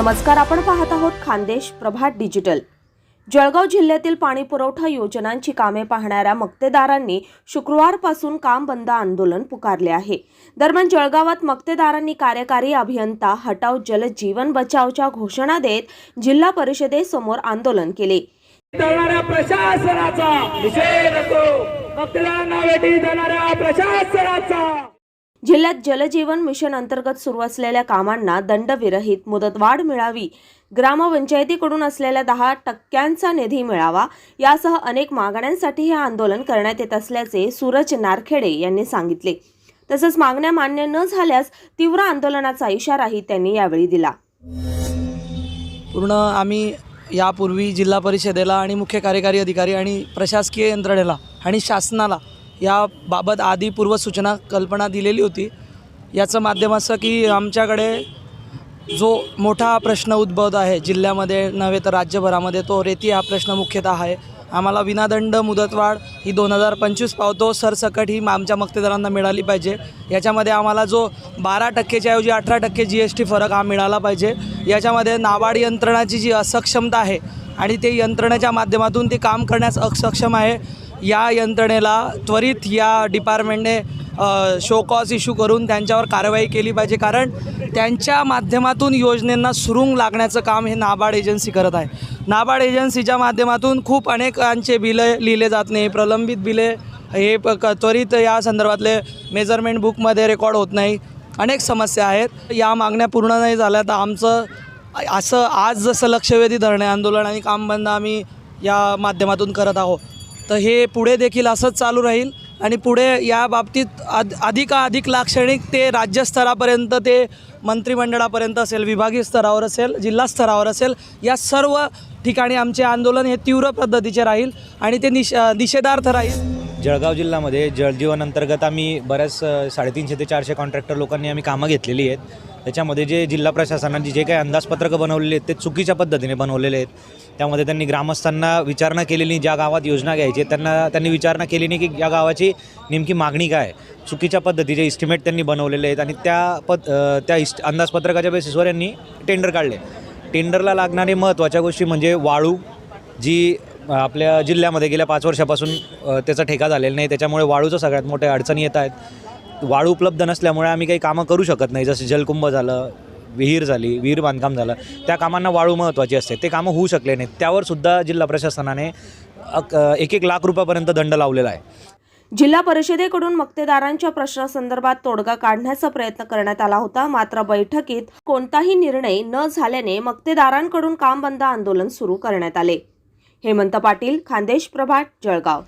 नमस्कार आपण पाहत आहोत खानदेश प्रभात डिजिटल. जळगाव जिल्ह्यातील पाणी पुरवठा योजनांची कामे पाहणाऱ्या मक्तेदारांनी शुक्रवारपासून काम बंद आंदोलन पुकारले आहे. दरम्यान जळगावात मक्तेदारांनी कार्यकारी अभियंता हटाव जल जीवन बचावच्या घोषणा देत जिल्हा परिषदेसमोर आंदोलन केले. प्रशासनाचा जिल्ह्यात जलजीवन मिशन अंतर्गत सुरू असलेल्या कामांना दंडविरहित मुदतवाढ मिळावी. ग्रामपंचायतीकडून असलेल्या दहा टक्क्यांचा निधी मिळावा यासह अनेक मागण्यांसाठी हे आंदोलन करण्यात येत असल्याचे सूरज नारखेडे यांनी सांगितले. तसंच मागण्या मान्य न झाल्यास तीव्र आंदोलनाचा इशाराही त्यांनी यावेळी दिला. पूर्ण आम्ही यापूर्वी जिल्हा परिषदेला आणि मुख्य कार्यकारी अधिकारी आणि प्रशासकीय यंत्रणेला आणि शासनाला याबाबत आधी पूर्वसूचना कल्पना दिलेली होती. याचं माध्यम असं की आमच्याकडे जो मोठा प्रश्न उद्भवत आहे जिल्ह्यामध्ये नव्हे तर राज्यभरामध्ये तो रेती हा प्रश्न मुख्यतः आहे. आम्हाला विनादंड मुदतवाढ ही दोन हजार पंचवीस पावतो. सरसकट ही आमच्या मक्तेदारांना मिळाली पाहिजे. याच्यामध्ये आम्हाला जो बारा टक्केच्या ऐवजी अठरा टक्के जी एस टी फरक हा मिळाला पाहिजे. याच्यामध्ये नाबाड यंत्रणाची जी असक्षमता आहे आणि ते यंत्रणेच्या माध्यमातून ते काम करण्यास असक्षम आहे. या यंत्रणेला त्वरित या डिपार्टमेंटने शो कॉज इश्यू करून त्यांच्यावर कारवाई केली पाहिजे. कारण त्यांच्या माध्यमातून योजनेंना सुरुंग लागण्याचं काम हे नाबार्ड एजन्सी करत आहे. नाबार्ड एजन्सीच्या माध्यमातून खूप अनेकांचे बिले लिहिले जात नाही प्रलंबित बिले हे प क त्वरित या संदर्भातले मेजरमेंट बुकमध्ये रेकॉर्ड होत नाही. अनेक समस्या आहेत. या मागण्या पूर्ण नाही झाल्या तर आमचं असं आज जसं लक्षवेधी धरणे आंदोलन आणि काम बंद आम्ही या माध्यमातून करत आहोत. तर हे पुढे देखील असंच चालू राहील आणि पुढे या बाबतीत अध अधिकाधिक लाक्षणिक ते राज्यस्तरापर्यंत ते मंत्रिमंडळापर्यंत असेल विभागीय स्तरावर असेल जिल्हा स्तरावर असेल या सर्व ठिकाणी आमचे आंदोलन हे तीव्र पद्धतीचे राहील आणि ते निश निषेधार्थ राहील. जळगाव जिल्ह्यामध्ये जलजीवन अंतर्गत आम्ही बऱ्याच साडेतीनशे ते चारशे कॉन्ट्रॅक्टर लोकांनी आम्ही कामं घेतलेली आहेत. त्याच्यामध्ये जे जिल्हा प्रशासनाची जे काही अंदाजपत्रकं बनवलेले आहेत ते चुकीच्या पद्धतीने बनवलेले आहेत. त्यामध्ये त्यांनी ग्रामस्थांना विचारणा केलेली ज्या गावात योजना घ्यायची त्यांना त्यांनी विचारणा केली नाही की या गावाची नेमकी मागणी काय आहे. चुकीच्या पद्धतीचे इस्टिमेट त्यांनी बनवलेले आहेत आणि त्या पद त्या इस्ट अंदाजपत्रकाच्या बेसिसवर यांनी टेंडर काढले. टेंडरला लागणारे महत्त्वाच्या गोष्टी म्हणजे वाळू जी आपल्या जिल्ह्यामध्ये गेल्या पाच वर्षापासून त्याचा ठेका झालेला नाही. त्याच्यामुळे वाळूचं सगळ्यात मोठ्या अडचणी येत आहेत. वाळू उपलब्ध नसल्यामुळे आम्ही काही कामं करू शकत नाही. जसं जलकुंभ झालं विहीर झाली विहीर बांधकाम झालं त्या कामांना वाळू महत्त्वाची असते. ते कामं होऊ शकले नाहीत. त्यावरसुद्धा जिल्हा प्रशासनाने एक एक लाख रुपयापर्यंत दंड लावलेला आहे. जिल्हा परिषदेकडून मक्तेदारांच्या प्रश्नासंदर्भात तोडगा काढण्याचा प्रयत्न करण्यात आला होता. मात्र बैठकीत कोणताही निर्णय न झाल्याने मक्तेदारांकडून काम बंद आंदोलन सुरू करण्यात आले. हेमंत पाटील खानदेश प्रभात जळगाव.